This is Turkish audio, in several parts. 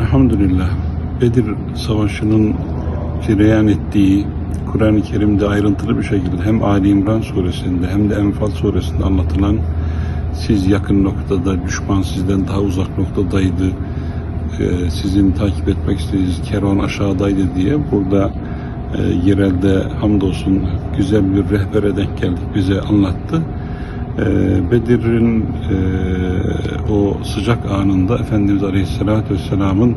Elhamdülillah Bedir Savaşı'nın cireyan ettiği Kur'an-ı Kerim'de ayrıntılı bir şekilde hem Ali İmran suresinde hem de Enfal suresinde anlatılan siz yakın noktada, düşman sizden daha uzak noktadaydı, e, sizin takip etmek istediğiniz kervan aşağıdaydı diye burada e, yerelde hamdolsun güzel bir rehbere denk geldik bize anlattı. E, Bedir'in e, o sıcak anında Efendimiz Aleyhisselatü Vesselam'ın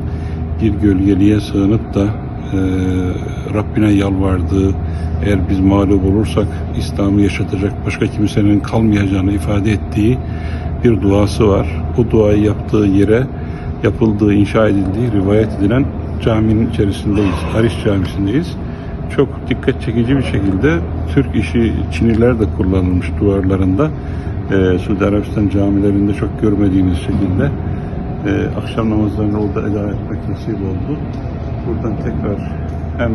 bir gölgeliğe sığınıp da e, Rabbine yalvardığı, eğer biz mağlup olursak İslam'ı yaşatacak başka kimsenin kalmayacağını ifade ettiği bir duası var. O duayı yaptığı yere yapıldığı, inşa edildiği rivayet edilen caminin içerisindeyiz. Hariç Camisi'ndeyiz. Çok dikkat çekici bir şekilde Türk işi Çiniler de kullanılmış duvarlarında. Ee, Suudi Arabistan camilerinde çok görmediğimiz şekilde e, akşam namazlarını orada eda etmek nasip oldu. Buradan tekrar hem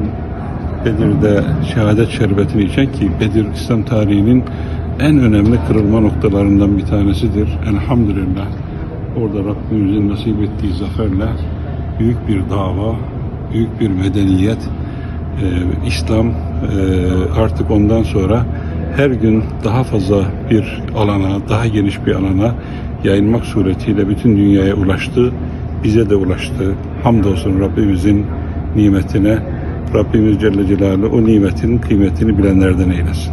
Bedir'de şehadet şerbetini içen ki Bedir İslam tarihinin en önemli kırılma noktalarından bir tanesidir. Elhamdülillah orada Rabbimizin nasip ettiği zaferle büyük bir dava, büyük bir medeniyet, e, İslam e, artık ondan sonra her gün daha fazla bir alana, daha geniş bir alana yayılmak suretiyle bütün dünyaya ulaştı. Bize de ulaştı. Hamdolsun Rabbimizin nimetine. Rabbimiz Celle Celaluhu o nimetin kıymetini bilenlerden eylesin.